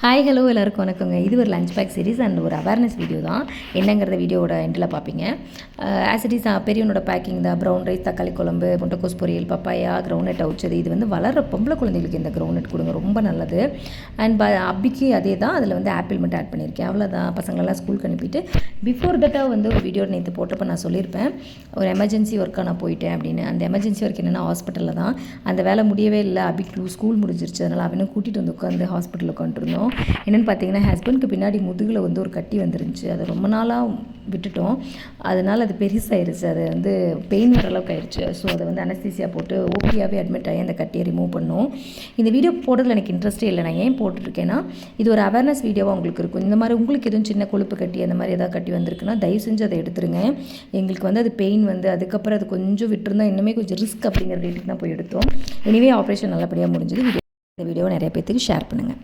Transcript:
Hi hello எல்லாருக்கும் வணக்கங்க. இது ஒரு லஞ்ச் பேக் சீரிஸ் அண்ட் ஒரு அவேர்னஸ் வீடியோ தான். என்னங்கிறத வீடியோவோட எண்டில் பார்ப்பீங்க ஆஸ் uh, இட் இஸ் பெரியவனோட பேக்கிங் தான். ப்ரௌன் ரைஸ் தக்காளி குழம்பு முட்டைக்கோஸ் பொரியல் பப்பாயா கிரவுண்ட் அவுச்சது. இது வந்து வளர பொம்பளை குழந்தைகளுக்கு இந்த கிரவுண்ட் கொடுங்க. ரொம்ப நல்லது. அண்ட் ப அப்பிக்கு அதே தான். அதில் வந்து ஆப்பிள் மட்டும் ஆட் பண்ணியிருக்கேன். அவ்வளோதான் பசங்களெல்லாம் ஸ்கூலுக்கு அனுப்பிட்டு பிஃபோர் தட்டாக வந்து ஒரு வீடியோ நேற்று போட்டப்போ நான் சொல்லியிருப்பேன். ஒரு எமர்ஜென்சி ஒர்க்காக நான் போயிட்டேன் அப்படின்னு. அந்த எமர்ஜென்சி ஒர்க் என்னென்னா ஹாஸ்பிட்டலில் தான். அந்த வேலை முடியவே இல்லை. அபிக்கு ஸ்கூல் முடிஞ்சிருச்சு. அதனால் அவனும் கூட்டிகிட்டு வந்து உட்காந்து ஹாஸ்பிட்டலில் உட்காந்துருந்தோம் என்னென்னு பார்த்தீங்கன்னா ஹஸ்பண்ட்க்கு பின்னாடி முதுகில் வந்து ஒரு கட்டி வந்துருந்துச்சு. அது ரொம்ப நாளாக விட்டுட்டோம். அதனால் அது பெருசாயிருச்சு. அது வந்து பெயின் வர அளவுக்கு ஆயிடுச்சு ஸோ அதை வந்து அனஸ்தீசியா போட்டு ஓபியாகவே அட்மிட் ஆகி அந்த கட்டியை ரிமூவ் பண்ணோம். இந்த வீடியோ போடுறதுல எனக்கு இன்ட்ரெஸ்ட்டே இல்லை. நான் ஏன் போட்டுருக்கேன்னா இது ஒரு அவேர்னஸ் வீடியோவாக உங்களுக்கு இருக்கும். இந்த மாதிரி உங்களுக்கு எதுவும் சின்ன கொழுப்பு கட்டி அந்த மாதிரி ஏதாவது கட்டி வந்திருக்குன்னா தயவு செஞ்சு அதை எடுத்துருங்க. எங்களுக்கு வந்து அது பெயின் வந்து அதுக்கப்புறம் அது கொஞ்சம் விட்டுருந்தா இன்னுமே கொஞ்சம் ரிஸ்க் அப்படிங்கிற ரேட்டுக்கு தான் போய் எடுத்தோம். எனிவே ஆப்ரேஷன் நல்லபடியாக முடிஞ்சது. இந்த வீடியோவை நிறைய பேர்த்துக்கு ஷேர் பண்ணுங்கள்